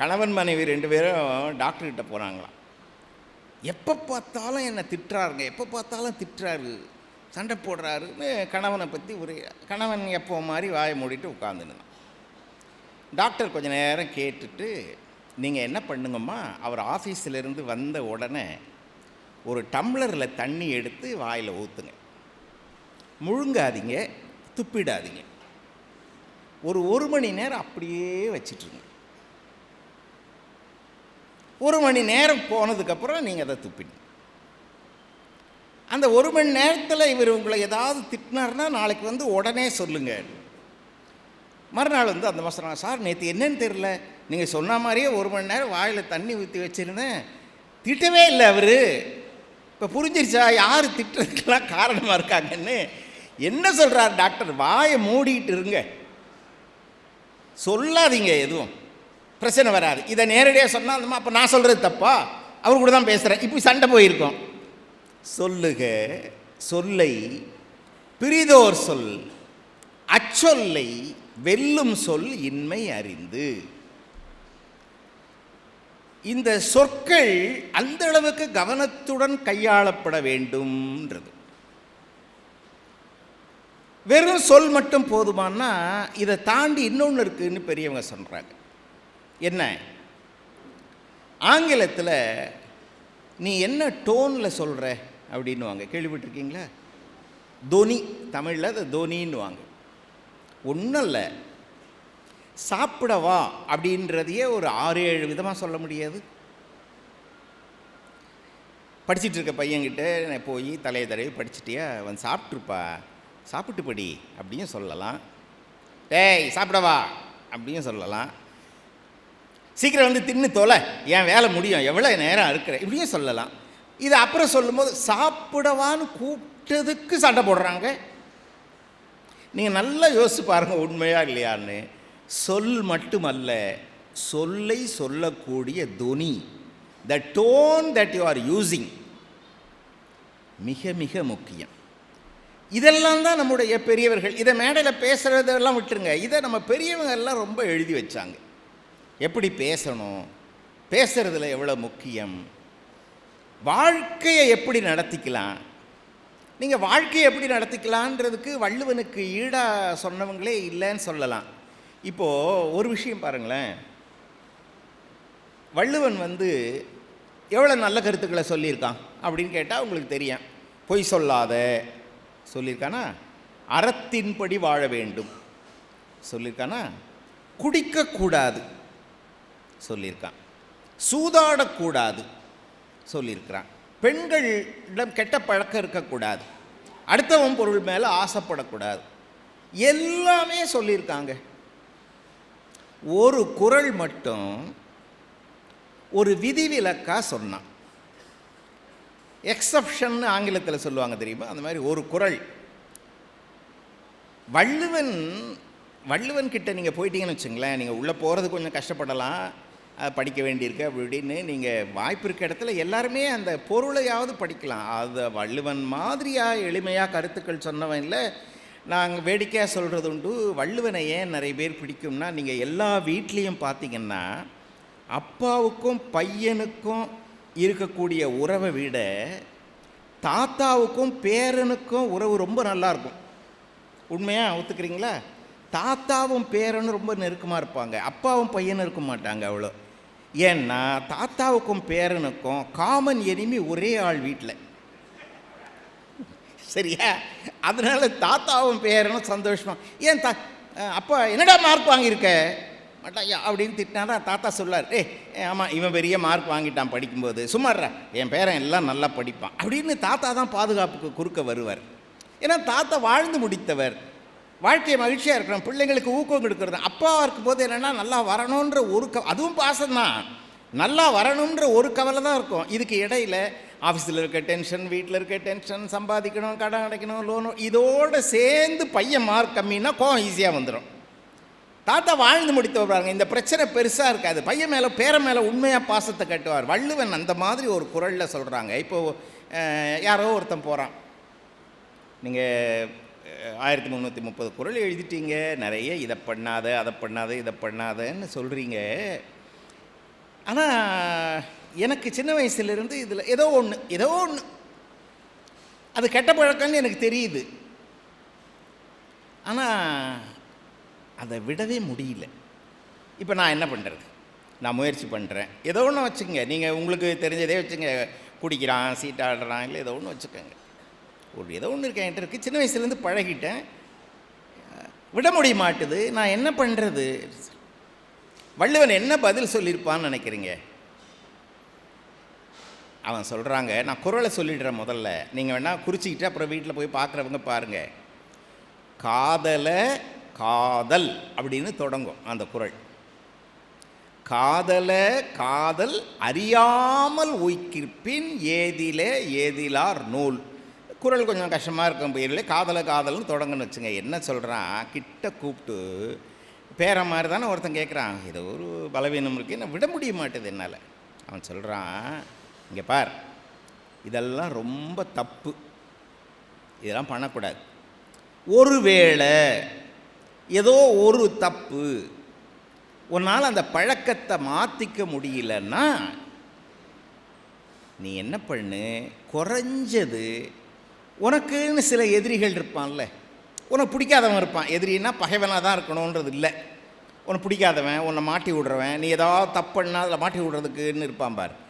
கணவன் மனைவி ரெண்டு பேரும் டாக்டர்கிட்ட போகிறாங்களாம் எப்போ பார்த்தாலும் என்னை திட்டுறாருங்க. எப்போ பார்த்தாலும் திட்டுறாரு. சண்டை போடுறாருன்னு கணவனை பற்றி ஒரு கணவன் எப்போ மாதிரி வாயை மூடிட்டு உட்காந்துருந்தான் டாக்டர் கொஞ்ச நேரம் கேட்டுட்டு நீங்கள் என்ன பண்ணுங்கம்மா? அவர் ஆஃபீஸிலேருந்து வந்த உடனே ஒரு டம்ளரில் தண்ணி எடுத்து வாயில் ஊற்றுங்க முழுங்காதீங்க. துப்பிடாதீங்க. ஒரு ஒரு மணி நேரம் அப்படியே வச்சிட்ருங்க ஒரு மணி நேரம் போனதுக்கப்புறம் நீங்கள் அதை துப்பிடுங்க அந்த ஒரு மணி நேரத்தில் இவர் உங்களை ஏதாவது திட்டினார்னா நாளைக்கு வந்து உடனே சொல்லுங்க. மறுநாள் வந்து அந்த மாதம் சார் நேற்று என்னன்னு தெரில நீங்கள் சொன்ன மாதிரியே ஒரு மணி நேரம் வாயில் தண்ணி ஊற்றி வச்சுருந்தேன். திட்டவே இல்லை அவர். இப்போ புரிஞ்சிருச்சா? யார் திட்டுறதுக்கெல்லாம் காரணமாக இருக்காங்கன்னு? என்ன சொல்கிறார் டாக்டர்? வாயை மூடிட்டு இருங்க. சொல்லாதீங்க எதுவும். பிரச்சனை வராது. இதை நேரடியாக சொன்னால் அந்தமா அப்போ நான் சொல்கிறது தப்பா? அவர் கூட தான் பேசுகிறேன் இப்போ சண்டை போயிருக்கோம். சொல்லுக சொல்லை பிரிதோர் சொல் அச்சொல்லை வெல்லும் சொல் இன்மை அறிந்து. இந்த சொற்கள் அந்த அளவுக்கு கவனத்துடன் கையாளப்பட வேண்டும்ன்றது. வெறும் சொல் மட்டும் போதுமானா இதை தாண்டி இன்னொன்று இருக்குதுன்னு பெரியவங்க சொல்கிறாங்க என்ன? ஆங்கிலத்தில் நீ என்ன டோனில் சொல்கிற அப்படின்னுவாங்க. கேள்விப்பட்டிருக்கீங்களா? தோனி. தமிழில் அது தோனின்னுவாங்க. ஒன்றும் இல்லை சாப்பிடவா அப்படின்றதையே ஒரு ஆறு ஏழு விதமாக சொல்ல முடியாது. படிச்சுட்டு இருக்க பையன்கிட்ட நான் போய் தலையை தடவி படிச்சுட்டியா? அவன் சாப்பிட்ருப்பா சாப்பிட்டு படி. அப்படின்னு சொல்லலாம். டேய் சாப்பிடவா? அப்படின்னு சொல்லலாம். சீக்கிரம் வந்து தின்னு தொலை. என் வேலை முடியும். எவ்வளோ நேரம் இருக்கிற இப்படியும் சொல்லலாம். இது அப்புறம் சொல்லும்போது சாப்பிடவான்னு கூப்பிட்டதுக்கு சண்டை போடுறாங்க. நீங்கள் நல்லா யோசிச்சு பாருங்கள் உண்மையாக இல்லையான்னு. சொல் மட்டுமல்ல சொல்லை சொல்லக்கூடிய துனி the tone that you are using மிக மிக முக்கியம். இதெல்லாம் தான் நம்முடைய பெரியவர்கள். இதை மேடையில் பேசுகிறதெல்லாம் விட்டுருங்க. இதை நம்ம பெரியவங்க எல்லாம் ரொம்ப எழுதி வச்சாங்க. எப்படி பேசணும்? பேசுகிறதுல எவ்வளோ முக்கியம்? வாழ்க்கையை எப்படி நடத்திக்கலாம்? நீங்கள் வாழ்க்கையை எப்படி நடத்திக்கலான்றதுக்கு வள்ளுவனுக்கு ஈடாக சொன்னவங்களே இல்லைன்னு சொல்லலாம். இப்போது ஒரு விஷயம் பாருங்களேன். வள்ளுவன் வந்து எவ்வளோ நல்ல கருத்துக்களை சொல்லியிருக்கான் அப்படின்னு கேட்டால் உங்களுக்கு தெரியும். பொய் சொல்லாத சொல்லியிருக்கானா? அறத்தின்படி வாழ வேண்டும் சொல்லியிருக்கானா? குடிக்கக்கூடாது. சொல்லியிருக்கான். சூதாடக்கூடாது சொல்லியிருக்கிறான். பெண்களிடம் கெட்ட பழக்கம் இருக்கக்கூடாது. அடுத்தவன் பொருள் மேலே ஆசைப்படக்கூடாது. எல்லாமே சொல்லியிருக்காங்க. ஒரு குறள் மட்டும் ஒரு விதிவிலக்காக சொன்னான். எக்ஸப்ஷன் ஆங்கிலத்தில் சொல்லுவாங்க தெரியுமா? அந்த மாதிரி ஒரு குறள் வள்ளுவன் வள்ளுவன் கிட்ட நீங்கள் போயிட்டீங்கன்னு வச்சுங்களேன் நீங்கள் உள்ளே போகிறது கொஞ்சம் கஷ்டப்படலாம். படிக்க வேண்டியிருக்கு அப்படி இப்படின்னு நீங்கள் வாய்ப்பு இருக்க இடத்துல எல்லாருமே அந்த பொருளையாவது படிக்கலாம். அதை வள்ளுவன் மாதிரியாக எளிமையாக கருத்துக்கள் சொன்னவன் இல்லை. நாங்கள் வேடிக்கையாக சொல்கிறது உண்டு. வள்ளுவனை ஏன் நிறைய பேர் பிடிக்கும்னா நீங்கள் எல்லா வீட்லேயும் பார்த்தீங்கன்னா அப்பாவுக்கும் பையனுக்கும் இருக்கக்கூடிய உறவை விட தாத்தாவுக்கும் பேரனுக்கும் உறவு ரொம்ப நல்லா இருக்கும். உண்மையாக ஒத்துக்கிறீங்களா? தாத்தாவும் பேரனும் ரொம்ப நெருக்கமாக இருப்பாங்க. அப்பாவும் பையனும் இருக்க மாட்டாங்க அவ்வளோ. ஏன்னா தாத்தாவுக்கும் பேரனுக்கும் காமன் எனிமி ஒரே ஆள் வீட்டில் சரியா? அதனால தாத்தாவும் பேரனும் சந்தோஷமா ஏன் தா அப்பா என்னடா மார்க் வாங்கியிருக்க? மாட்டாயா அப்படின்னு திட்டினாரா தாத்தா சொல்லார் ஏ ஆமாம் இவன் பெரிய மார்க் வாங்கிட்டான் படிக்கும்போது. சும்மாடுறா என் பேரன் எல்லாம் நல்லா படிப்பான். அப்படின்னு தாத்தா தான் பாதுகாப்புக்கு குறுக்க வருவார். ஏன்னா தாத்தா வாழ்ந்து முடித்தவர். வாழ்க்கையை மகிழ்ச்சியாக இருக்கணும் பிள்ளைங்களுக்கு ஊக்கம் கொடுக்கறது. அப்பா இருக்கும்போது என்னென்னா நல்லா வரணுன்ற ஒரு க அதுவும் பாசம்தான் நல்லா வரணுன்ற ஒரு கவலை தான் இருக்கும். இதுக்கு இடையில் ஆஃபீஸில் இருக்க டென்ஷன் வீட்டில் இருக்க டென்ஷன் சம்பாதிக்கணும் கடன் அடைக்கணும் லோனு இதோடு சேர்ந்து பையன் மார்க் கம்மின்னா கோவம் ஈஸியாக வந்துடும் தாத்தா வாழ்ந்து முடித்து வருவாங்க இந்த பிரச்சனை பெருசாக இருக்காது. பையன் மேலே பேர மேலே உண்மையாக பாசத்தை கட்டுவார். வள்ளுவன் அந்த மாதிரி ஒரு குரலில் சொல்கிறாங்க இப்போது யாரோ ஒருத்தன் போகிறான் நீங்கள் ஆயிரத்தி முந்நூற்றி முப்பது குரல் எழுதிட்டீங்க. நிறைய இதை பண்ணாத அதை பண்ணாத இதை பண்ணாதன்னு சொல்கிறீங்க ஆனால் எனக்கு சின்ன வயசுலேருந்து இதில் ஏதோ ஒன்று ஏதோ ஒன்று அது கெட்ட பழக்கம்னு எனக்கு தெரியுது. ஆனால் அதை விடவே முடியல. இப்போ நான் என்ன பண்ணுறது நான் முயற்சி பண்ணுறேன் ஏதோ ஒன்று வச்சுக்கோங்க. நீங்கள் உங்களுக்கு தெரிஞ்சதே வச்சுங்க குடிக்கிறான் சீட்டாடுறான் இல்லை ஏதோ ஒன்று வச்சுக்கோங்க. ஒரு ஏதோ ஒன்று இருக்கேன் என்கிட்ட இருக்குது சின்ன வயசுலேருந்து பழகிட்டேன். விட முடிய மாட்டுது நான் என்ன பண்ணுறது வள்ளுவன் என்ன பதில் சொல்லியிருப்பான்னு நினைக்கிறீங்க? அவன் சொல்கிறாங்க நான் குரலை சொல்லிடுறேன் முதல்ல. நீங்கள் வேணால் குறிச்சிக்கிட்டு அப்புறம் வீட்டில் போய் பார்க்குறவங்க பாருங்கள் காதலை காதல் அப்படின்னு தொடங்கும் அந்த குரல். காதலை காதல் அறியாமல் உய்க்கிற்பின் ஏதிலே ஏதிலார் நூல். குரல் கொஞ்சம் கஷ்டமாக இருக்கும் பயிரில் காதலை காதல்னு தொடங்கன்னு வச்சுங்க. என்ன சொல்கிறான் கிட்ட கூப்பிட்டு பேர மாதிரி தானே ஒருத்தன் கேட்குறான் இது ஒரு பலவீனம் இருக்குது என்ன விட முடிய மாட்டேது என்னால். அவன் சொல்கிறான் இங்கே பார். இதெல்லாம் ரொம்ப தப்பு. இதெல்லாம் பண்ணக்கூடாது. ஒருவேளை ஏதோ ஒரு தப்பு. உன்னால் அந்த பழக்கத்தை மாற்றிக்க முடியலன்னா நீ என்ன பண்ணு? குறைஞ்சது உனக்குன்னு சில எதிரிகள் இருப்பான்ல. உனக்கு பிடிக்காதவன் இருப்பான். எதிரின்னா பகைவனாக தான் இருக்கணுன்றது இல்லை. உனக்கு பிடிக்காதவன் உன்னை மாட்டி விடுறவன் நீ ஏதாவது தப்புன்னா அதில் மாட்டி விடுறதுக்குன்னு இருப்பான் பார்.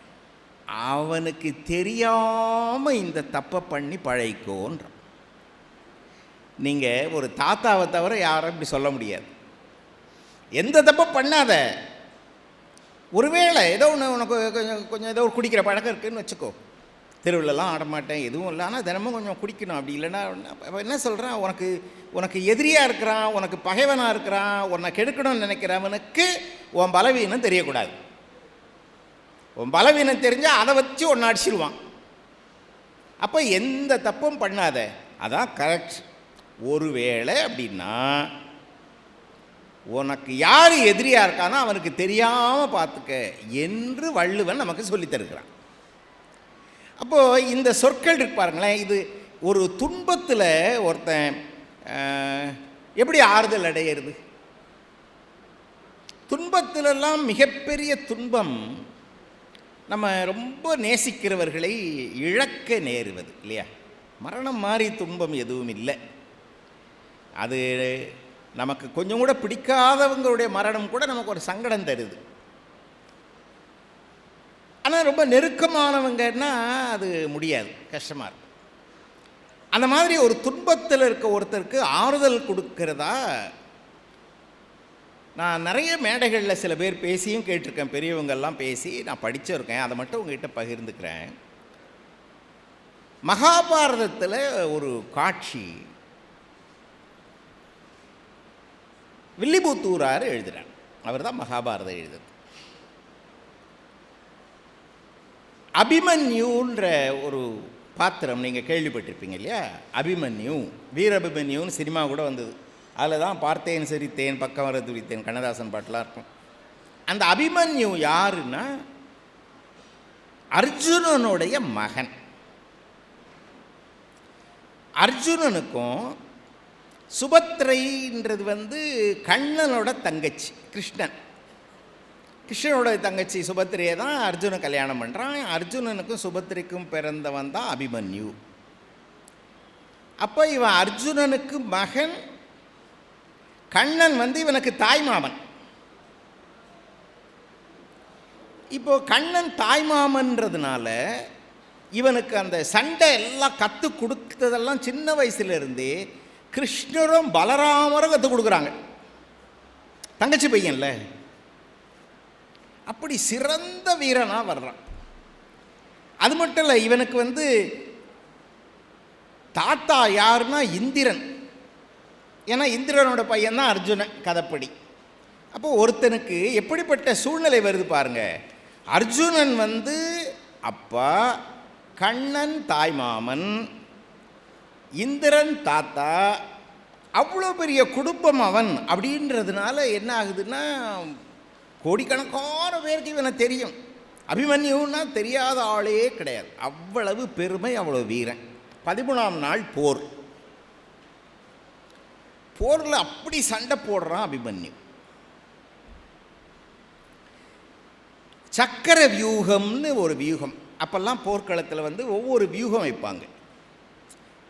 அவனுக்கு தெரியாமல் இந்த தப்பை பண்ணி பழகிக்கோன்றான். நீங்கள் ஒரு தாத்தாவை தவிர யாரும் இப்படி சொல்ல முடியாது. எந்த தப்பும் பண்ணாத. ஒருவேளை ஏதோ ஒன்று உனக்கு கொஞ்சம் கொஞ்சம் ஏதோ ஒரு குடிக்கிற பழக்கம் இருக்குதுன்னு வச்சுக்கோ. தெருவிலலாம் ஆட மாட்டேன் எதுவும் இல்லை. ஆனால் தினமும் கொஞ்சம் குடிக்கணும். அப்படி இல்லைன்னா என்ன சொல்கிறான் உனக்கு உனக்கு எதிரியாக இருக்கிறான் உனக்கு பகைவனாக இருக்கிறான் உன்னை கெடுக்கணும்னு நினைக்கிறவனுக்கு உன் பலவீனம் தெரியக்கூடாது. உன் பலவீனம் தெரிஞ்சால் அதை வச்சு ஒன்று அடிச்சிடுவான் அப்போ எந்த தப்பும் பண்ணாத. அதான் கரெக்ட் ஒருவேளை அப்படின்னா உனக்கு யார் எதிரியாக இருக்கானோ அவனுக்கு தெரியாமல் பார்த்துக்க என்று வள்ளுவன் நமக்கு சொல்லித்தருக்கிறான் அப்போது இந்த சொற்கள் இருக்கு பாருங்களேன் இது ஒரு துன்பத்தில் ஒருத்தன் எப்படி ஆறுதல் அடையிறது? துன்பத்திலெல்லாம் மிகப்பெரிய துன்பம் நம்ம ரொம்ப நேசிக்கிறவர்களை இழக்க நேருவது இல்லையா? மரணம் மாதிரி துன்பம் எதுவும் இல்லை. அது நமக்கு கொஞ்சம் கூட பிடிக்காதவங்களுடைய மரணம் கூட நமக்கு ஒரு சங்கடம் தருது. ஆனால் ரொம்ப நெருக்கமானவங்கன்னா அது முடியாது. கஷ்டமாக இருக்கும் அந்த மாதிரி ஒரு துன்பத்தில் இருக்க ஒருத்தருக்கு ஆறுதல் கொடுக்கிறதா? நான் நிறைய மேடைகளில் சில பேர் பேசியும் கேட்டிருக்கேன். பெரியவங்கெல்லாம் பேசி நான் படிச்சிருக்கேன். அதை மட்டும் உங்ககிட்ட பகிர்ந்துக்கிறேன். மகாபாரதத்தில் ஒரு காட்சி வில்லிபுத்தூரார் எழுதுகிறார் அவர் தான் மகாபாரதம் எழுதுகிறார் அபிமன்யுன்ற ஒரு பாத்திரம் நீங்கள் கேள்விப்பட்டிருப்பீங்க இல்லையா? அபிமன்யு வீரபிமன்யுன்னு சினிமா கூட வந்தது. அதில் தான் பார்த்தேன் சிரித்தேன் பக்கம் வர துரித்தேன் கண்ணதாசன் பாட்டெலாம் இருக்கும். அந்த அபிமன்யு யாருன்னா அர்ஜுனனுடைய மகன். அர்ஜுனனுக்கும் சுபத்ரைன்றது வந்து கண்ணனோட தங்கச்சி கிருஷ்ணன். கிருஷ்ணனோட தங்கச்சி சுபத்திரியை தான் அர்ஜுனை கல்யாணம் பண்ணுறான் அர்ஜுனனுக்கும் சுபத்திரிக்கும் பிறந்தவன் தான் அபிமன்யு. அப்போ இவன் அர்ஜுனனுக்கு மகன் கண்ணன் வந்து இவனுக்கு தாய்மாமன் இப்போ கண்ணன் தாய்மாமன்றதுனால இவனுக்கு அந்த சண்டை எல்லாம் கற்றுக் கொடுத்ததெல்லாம் சின்ன வயசுலேருந்தே கிருஷ்ணரும் பலராமரும் கற்றுக் கொடுக்குறாங்க. தங்கச்சி பையன்ல. அப்படி சிறந்த வீரனாக வர்றான். அது மட்டும் இல்லை இவனுக்கு வந்து தாத்தா யாருன்னா இந்திரன். ஏன்னா இந்திரனோட பையன் தான் அர்ஜுனன் கதைப்படி. அப்போ ஒருத்தனுக்கு எப்படிப்பட்ட சூழ்நிலை வருது பாருங்க. அர்ஜுனன் வந்து அப்பா கண்ணன் தாய்மாமன் இந்திரன் தாத்தா அவ்வளோ பெரிய குடும்பம் அவன் அப்படின்றதுனால என்ன ஆகுதுன்னா கோடிக்கணக்கான பேருக்கு இவனை தெரியும். அபிமன்யுன்னா தெரியாத ஆளே கிடையாது. அவ்வளவு பெருமை அவ்வளோ வீரன். பதிமூணாம் நாள் போர். போரில் அப்படி சண்டை போடுறான் அபிமன்யு. சக்கர வியூகம்னு ஒரு வியூகம். அப்போல்லாம் போர்க்களத்தில் வந்து ஒவ்வொரு வியூகம் வைப்பாங்க.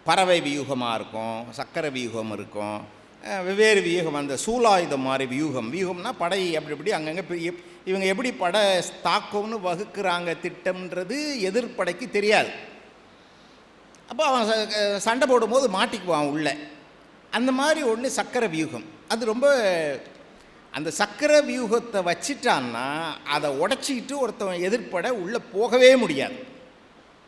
பறவை வியூகமாக இருக்கும் சக்கர வியூகம் இருக்கும் வெவ்வேறு வியூகம். அந்த சூலாயுதம் மாதிரி வியூகம். வியூகம்னா படை அப்படி இப்படி அங்கங்கே இவங்க எப்படி படை தாக்கம்னு வகுக்கிறாங்க திட்டம்ன்றது எதிர்ப்படைக்கு தெரியாது. அப்போ அவன் ச- சண்டை போடும்போது மாட்டிக்குவான் உள்ளே. அந்த மாதிரி ஒன்று சக்கர வியூகம். அது ரொம்ப அந்த சக்கர வியூகத்தை வச்சிட்டான்னா அதை உடச்சிக்கிட்டு ஒருத்தவன் எதிர்ப்பட உள்ளே போகவே முடியாது.